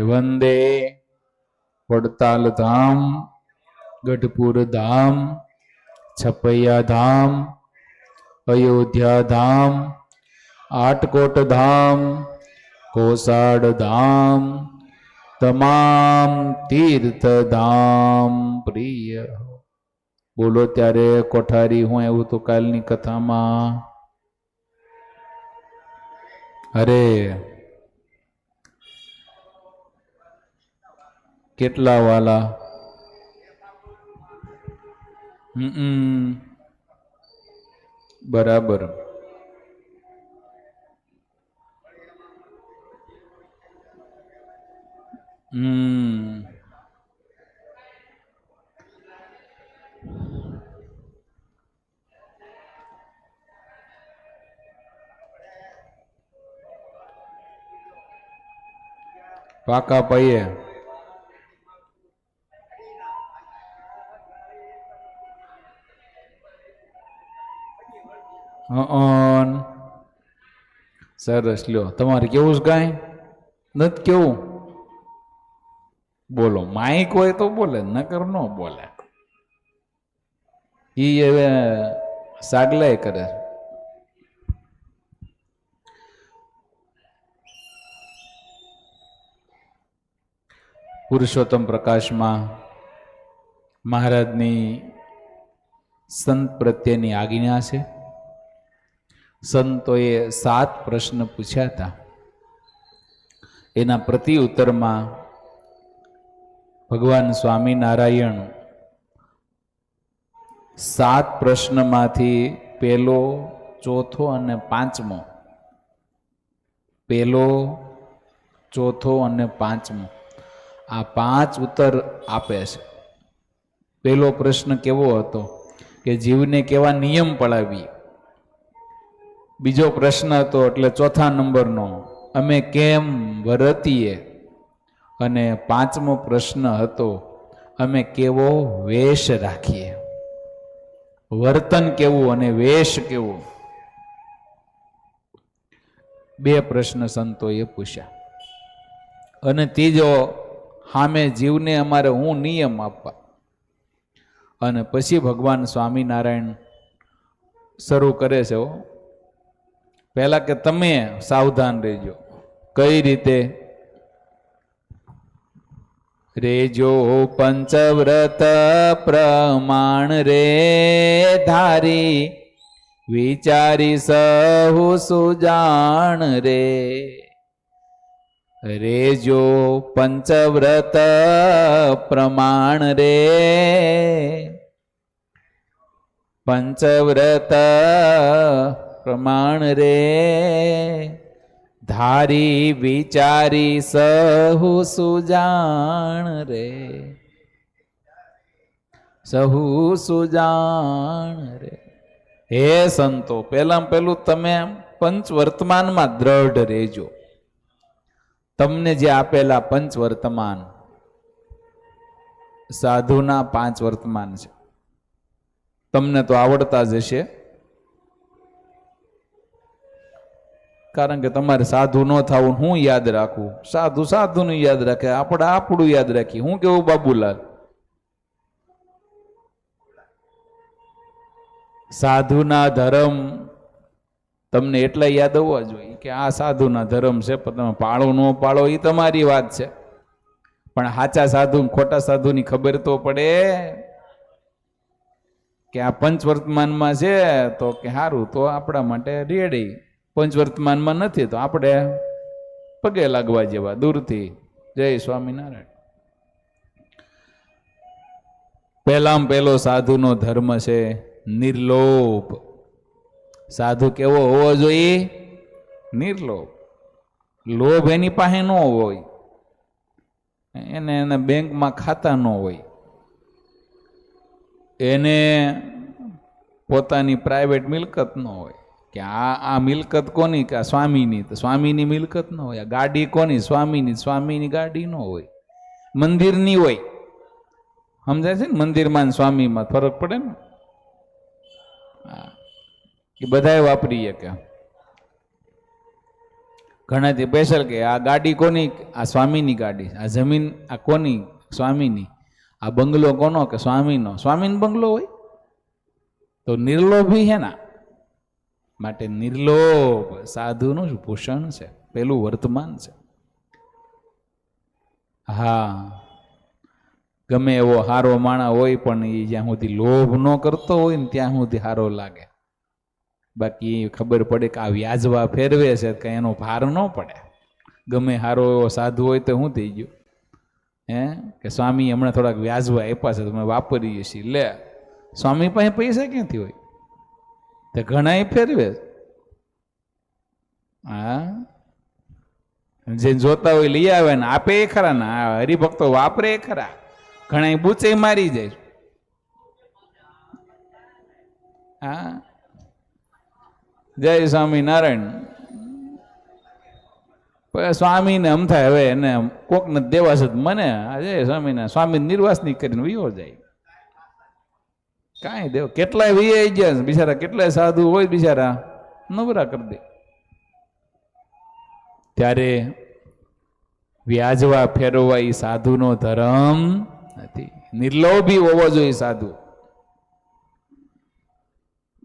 વંદે વડતાલ ધામ ગઢપુર ધામ છપૈયા ધામ અયોધ્યા ધામ આટકોટ ધામ કોસાડ ધામ તમામ તીર્થ ધામ પ્રિય બોલો ત્યારે કોઠારી હું એવું તો કાલની કથામાં અરે કેટલા વાલા હમ બરાબર હમ પાકા પૈયે સરસ, લ્યો. તમારે કેવું છે કાંઈ? નથી કેવું? બોલો. માઇક હોય તો બોલે, નકર ન બોલે. ઈ હવે સાગલાય કરે. પુરુષોત્તમ પ્રકાશમાં મહારાજની સંત પ્રત્યેની આજ્ઞા છે. સંતોએ સાત પ્રશ્ન પૂછ્યા હતા એના પ્રતિ ઉત્તરમાં ભગવાન સ્વામિનારાયણ સાત પ્રશ્નમાંથી પેલો ચોથો અને પાંચમો. પેલો ચોથો અને પાંચમો. આ પાંચ ઉત્તર આપે છે. પહેલો પ્રશ્ન કેવો હતો? કે જીવને કેવા નિયમ પડાવી બીજો પ્રશ્ન હતો, એટલે ચોથા નંબરનો, અમે કેમ વરતીએ? અને પાંચમો પ્રશ્ન હતો, અમે કેવો વેશ રાખીએ? વર્તન કેવું અને વેશ કેવો? બે પ્રશ્ન સંતોએ પૂછ્યા. અને ત્રીજો સામે જીવને અમારે હું નિયમ આપવા? અને પછી ભગવાન સ્વામિનારાયણ શરૂ કરે છે પહેલા કે તમે સાવધાન રહેજો. કઈ રીતે? રેજો પંચવ્રત પ્રમાણ રે ધારી. વિચારી સહુ સુજાણ રે. રેજો પંચવ્રત પ્રમાણ રે. પંચવ્રત પ્રમાણ રે. ધારી વિચારી સહુ સુજાણ રે. સહુ સુજાણ રે. હે સંતો, પહેલાં પેલું તમે પંચ વર્તમાનમાં દ્રઢ રહેજો. તમને જે આપેલા પંચ વર્તમાન સાધુના પાંચ વર્તમાન છે. તમને તો આવડતા જ હશે. કારણ કે તમારે સાધુ ન થવું હું યાદ રાખું. સાધુ, સાધુનું યાદ રાખે, આપણે આપણું યાદ રાખીએ. હું કેવું, બાબુલાલ? સાધુના ધર્મ તમને એટલા યાદ હોવા જોઈએ કે આ સાધુના ધર્મ છે, પણ તમે પાળો ન પાળો એ તમારી વાત છે. પણ સાચા સાધુ ખોટા સાધુની ખબર તો પડે કે આ પંચ વર્તમાનમાં છે, તો કે સારું તો આપણા માટે રેડી. પંચવર્તમાનમાં નથી તો આપણે પગે લાગવા જેવા, દૂરથી. જય સ્વામિનારાયણ. પહેલામાં પહેલો સાધુનો ધર્મ છે નિર્લોભ સાધુ કેવો હોવો જોઈએ? નિર્લોભ લોભ એની પાસે ન હોય. એને એને બેંકમાં ખાતા ન હોય. એને પોતાની પ્રાઇવેટ મિલકત ન હોય. કે આ આ મિલકત કોની કે આ સ્વામીની? તો સ્વામીની મિલકત ન હોય, આ ગાડી કોની? સ્વામીની. સ્વામીની ગાડી ન હોય. મંદિરની હોય. સમજાય છે ને? મંદિરમાં સ્વામીમાં ફરક પડે ને? એ બધાએ વાપરીએ કે. ઘણાથી સ્પેશલ કે આ ગાડી કોની? આ સ્વામીની ગાડી. આ જમીન આ કોની? સ્વામીની. આ બંગલો કોનો કે સ્વામીનો? સ્વામીનો બંગલો હોય. તો નિર્લોભી હે ના માટે નિર્લોભ સાધુનું જ ભૂષણ છે, પેલું વર્તમાન છે. હા, ગમે એવો હારો માણા હોય પણ એ જ્યાં સુધી લોભ ન કરતો હોય ને ત્યાં સુધી હારો લાગે. બાકી ખબર પડે કે આ વ્યાજવા ફેરવે છે કે એનો ભાર ન પડે. ગમે હારો એવો સાધુ હોય તો શું થઈ ગયું. હે, કે સ્વામી હમણાં થોડાક વ્યાજવા આપ્યા છે તમે વાપરીએ છીએ. લે, સ્વામી પાસે પૈસા ક્યાંથી હોય? તો ઘણા ફેરવે. હા? જે જોતા હોય લઈ આવે ને આપે એ ખરા ને હરિભક્તો વાપરે એ ખરા. ઘણા બૂચે મારી જાય. હા? જય સ્વામિનારાયણ. પછી સ્વામીને ને થાય હવે એને કોકને દેવા છે મને. જય સ્વામીને, સ્વામી નિર્વાસની કરીને વિયો જાય. કાંઈ દેવ, કેટલાય વીઆઈ ગયા બિચારા કેટલાય સાધુ હોય બિચારા, નવરા કરી દે. ત્યારે વ્યાજવા ફેરવવા એ સાધુનો ધર્મ નથી. નિર્લોભી હોવો જોઈએ સાધુ.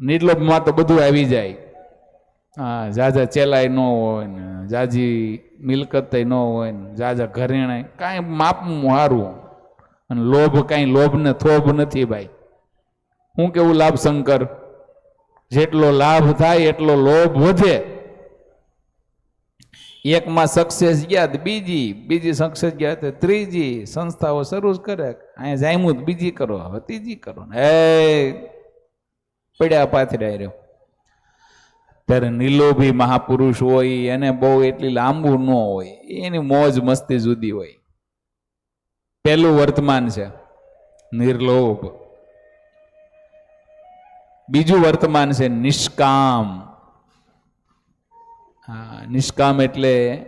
નિર્લોભમાં તો બધું આવી જાય. હા, જાજા ચેલાય ન હોય ને, જાજી મિલકત ન હોય ને, જાજા ઘરેણાય, કાંઈ માપનું સારું અને લોભ કાંઈ લોભ ને થોભ નથી ભાઈ. હું કેવું લાભ શંકર? જેટલો લાભ થાય, એટલો લોભ વધે. એકમાં સક્સેસ ગયા બીજી બીજી સક્સેસ ગયા તો ત્રીજી. સંસ્થાઓ શરૂ કરે. અહીંયા જામ્યું બીજી કરો, હવે ત્રીજી કરો. ને એ પડ્યા પાથરાય રહ્યો. ત્યારે નિલોભી મહાપુરુષ હોય, એને બહુ એટલી લાંબુ ન હોય. એની મોજ મસ્તી જુદી હોય. પેલું વર્તમાન છે, નિર્લોભ. બીજું વર્તમાન છે નિષ્કામ. હા, નિષ્કામ એટલે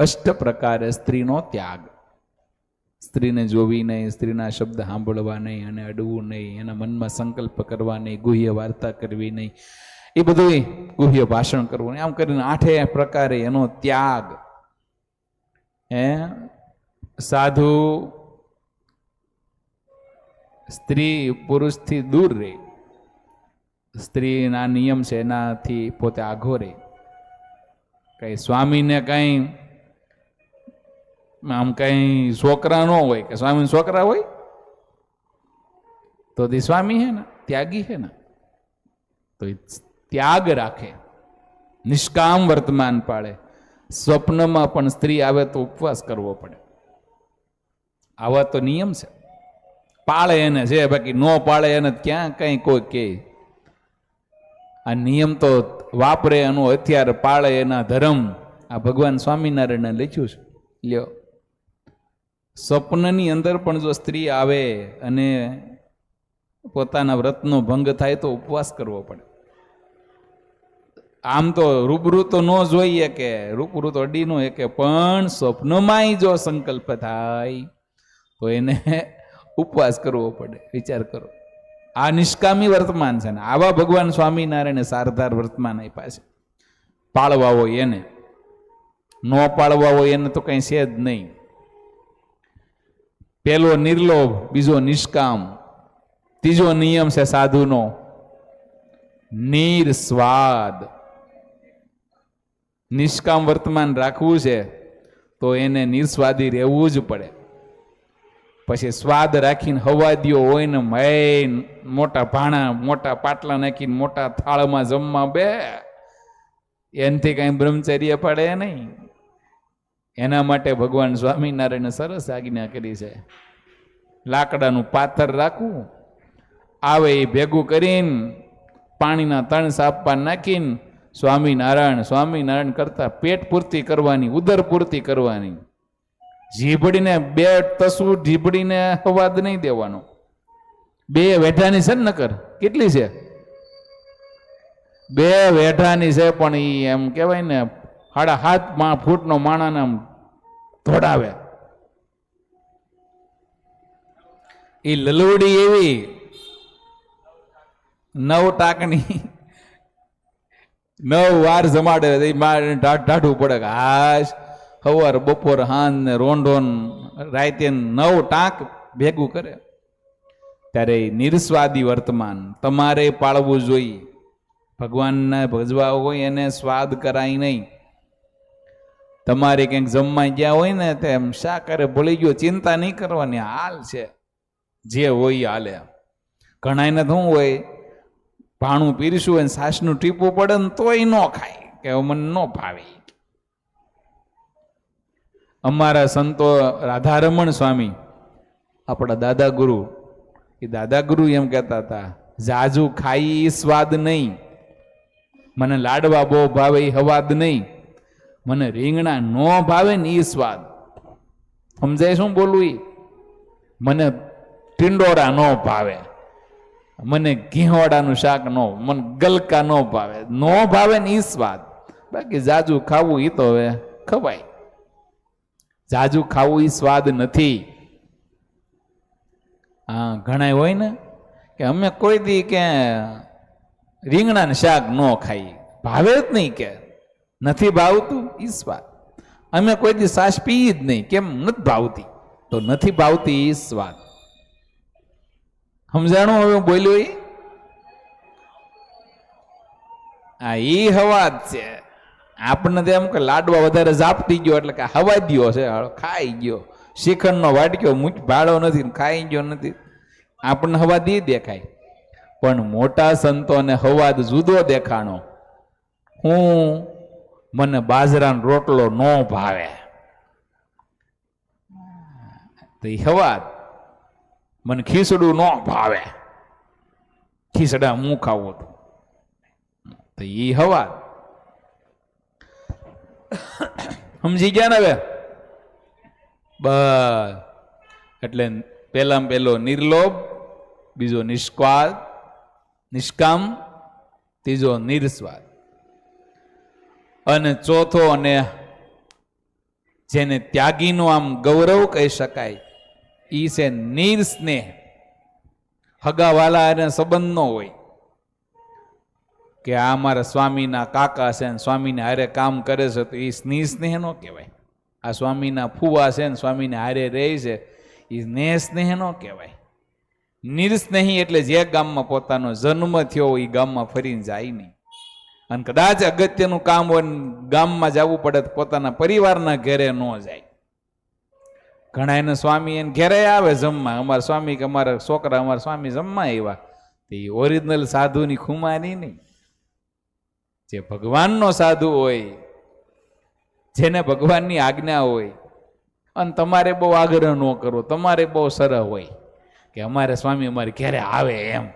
અષ્ટ પ્રકારે સ્ત્રીનો ત્યાગ. સ્ત્રીને જોવી નહીં, સ્ત્રીના શબ્દ સાંભળવા નહીં અને અડવું નહીં, એના મનમાં સંકલ્પ કરવા નહીં, ગુહ્ય વાર્તા કરવી નહીં. એ બધું ગુહ્ય ભાષણ કરવું નહીં. આમ કરીને આઠે પ્રકારે એનો ત્યાગ. હે? સાધુ સ્ત્રી પુરુષથી દૂર રહે. સ્ત્રીના નિયમ છે એનાથી પોતે આઘો રહે કઈ સ્વામીને કંઈ આમ કંઈ છોકરા ન હોય, કે સ્વામી છોકરા હોય? તો તે સ્વામી હે ને, ત્યાગી હે ને. તો એ ત્યાગ રાખે, નિષ્કામ વર્તમાન પાળે. સ્વપ્નમાં પણ સ્ત્રી આવે તો ઉપવાસ કરવો પડે. આવા તો નિયમ છે. પાળે એને છે, બાકી ન પાળે એને ક્યાં કંઈ કોઈ કે. આ નિયમ તો વાપરે એનું હથિયાર પાળે એના ધર્મ. આ ભગવાન સ્વામિનારાયણે લખ્યું છે. લ્યો. સ્વપ્નની અંદર પણ જો સ્ત્રી આવે અને પોતાના વ્રતનો ભંગ થાય તો ઉપવાસ કરવો પડે. આમ તો રૂબરૂ તો ન જોઈએ કે રૂબરૂ તો અડી ન કે પણ સ્વપ્નમાંય જો સંકલ્પ થાય તો એને ઉપવાસ કરવો પડે. વિચાર કરો. આ નિષ્કામી વર્તમાન છે ને આવા ભગવાન સ્વામિનારાયણે સારધાર વર્તમાન આપ્યા છે. પાળવા હોય એને. ન પાળવા હોય એને તો કંઈ છે જ નહીં. પેલો નિર્લોભ, બીજો નિષ્કામ, ત્રીજો નિયમ છે સાધુનો. નિર્સ્વાદ. નિષ્કામ વર્તમાન રાખવું છે તો એને નિર્સ્વાદી રહેવું જ પડે. પછી સ્વાદ રાખીને હવાદીઓ હોય ને મૈન મોટા ભાણા, મોટા પાટલા નાખીને મોટા થાળમાં જમવા બે. એનથી કાંઈ બ્રહ્મચર્ય પડે નહીં. એના માટે ભગવાન સ્વામિનારાયણે સરસ આજ્ઞા કરી છે. લાકડાનું પાથર રાખવું. આવે એ ભેગું કરીને પાણીના ત્રણ સાપા નાખીને સ્વામિનારાયણ સ્વામિનારાયણ કરતા પેટ પૂર્તિ કરવાની, ઉદર પૂર્તિ કરવાની. જીભડીને બે તસુ જીભડીને અવાદ નહીં દેવાનો. બે વેઢાની છે ને નકર? કેટલી છે? બે વેઢાની છે પણ એ એમ કહેવાય ને સાડા હાથ ફૂટનો માણાને આમ ધોડાવે. એ લલવડી એવી, નવ ટાંકણી નવ વાર જમાડે એ મારે ઢા- ઢાઢું પડે હાશ. સવાર બપોર, હાન ને રોંઢોન રાતે નવ ટાંક ભેગું કરે. ત્યારે નિર્સ્વાદી વર્તમાન, તમારે પાળવું જોઈએ. ભગવાનને ભજવા હોય એને સ્વાદ કરાય નહીં. તમારે ક્યાંક જમવા ગયા હોય ને તે એમ શા કરે ભૂલી ગયો, ચિંતા નહીં કરવાની, હાલ છે. જે હોય હાલે ઘણાને શું હોય, ભાણું પીરશું હોય સાસનું ટીપું પડે ને તોય ન ખાય, કે મને ન ભાવે. અમારા સંતો રાધારમણ સ્વામી, આપણા દાદા ગુરુ એ દાદા ગુરુ એમ કહેતા હતા ઝાઝુ ખાઈ સ્વાદ નહીં. મને લાડવા બહુ ભાવે, એ હવાદ નહીં. મને રીંગણા ન ભાવે ને એ સ્વાદ. સમજાય શું બોલવું એ મને ટિંડોરા ન ભાવે. મને ઘીહોડાનું શાક નો, મને ગલકા ન ભાવે. ન ભાવે ને એ સ્વાદ. બાકી જાજુ ખાવું એ તો હવે ખવાય. જાજુ ખાવું એ સ્વાદ નથી. હા ઘણા હોય ને કે અમે કોઈ દી કે રીંગણાને શાક ન ખાઈ ભાવે જ નહીં કે. નથી ભાવતું, ઈ સ્વાદ. અમે કોઈ દી સાસ પી જ નહીં, કેમ નથી ભાવતી? તો નથી ભાવતી ઈ સ્વાદ. સમજાણું હવે બોલ્યું ઈ? આ એ હવા છે. આપણને તો એમ કે લાડવા વધારે ઝાપટી ગયો એટલે કે હવા દ્યો છે ખાઈ ગયો. શિખંડનો વાટક્યો મૂંચ ભાડો નથી ખાઈ ગયો નથી. આપણને હવા દી દેખાય. પણ મોટા સંતોને હવાદ જુદો દેખાણો. હું મને બાજરાનો રોટલો ન ભાવે. તો હવાદ મને ખીસડું ન ભાવે. ખીસડા હું ખાવું હતું તો એ હવાદ સમજી ગયા ને હવે? બસ. એટલે પહેલામાં પહેલો નિર્લોભ, બીજો નિષ્કાળ નિષ્કામ, ત્રીજો નિર્સ્વાદ. અને ચોથો અને જેને ત્યાગીનું આમ ગૌરવ કહી શકાય એ છે નિર્સ્નેહ. હગાવાલા અને સંબંધ નો હોય. કે આ અમારા સ્વામીના કાકા છે ને સ્વામીને હારે કામ કરે છે, તો એ સ્નેહ સ્નેહ નો કહેવાય. આ સ્વામીના ફુવા છે ને સ્વામીને હારે રહે છે એ સ્નેહ સ્નેહ નો કહેવાય. નિરસ્નેહી એટલે જે ગામમાં પોતાનો જન્મ થયો એ ગામમાં ફરીને જાય નહીં. અને કદાચ અગત્યનું કામ હોય ગામમાં જવું પડે તો પોતાના પરિવારના ઘરે ન જાય. ઘણા એને સ્વામી એને ઘેરે આવે જમવા. અમારા સ્વામી કે અમારા છોકરા અમારા સ્વામી જમવા આવ્યા. તો એ ઓરિજિનલ સાધુની ખુમારી નહીં. જે ભગવાનનો સાધુ હોય, જેને ભગવાનની આજ્ઞા હોય, અને તમારે બહુ આગ્રહ ન કરવો તમારે બહુ સરળ હોય કે અમારે સ્વામી અમારે ક્યારે આવે એમ.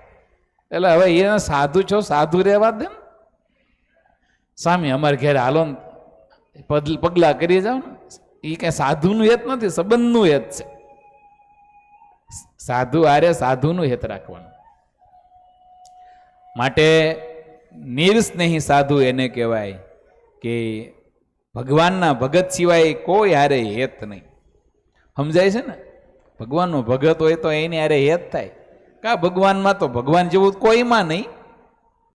એટલે હવે એ સાધુ છો, સાધુ રહેવા દે સ્વામી અમારે ઘેરે હાલો ને પગ- પગલા કરી જાઓ ને. એ કઈ સાધુનું હેત નથી, સંબંધનું હેત છે. સાધુ આરે સાધુનું હેત રાખવાનું. માટે નિર્સ્નેહી સાધુ એને કહેવાય કે ભગવાનના ભગત સિવાય કોઈ હારે હેત નહીં. સમજાય છે ને? ભગવાનનો ભગત હોય તો એની હારે હેત થાય. કા ભગવાનમાં તો ભગવાન જેવું કોઈમાં નહીં.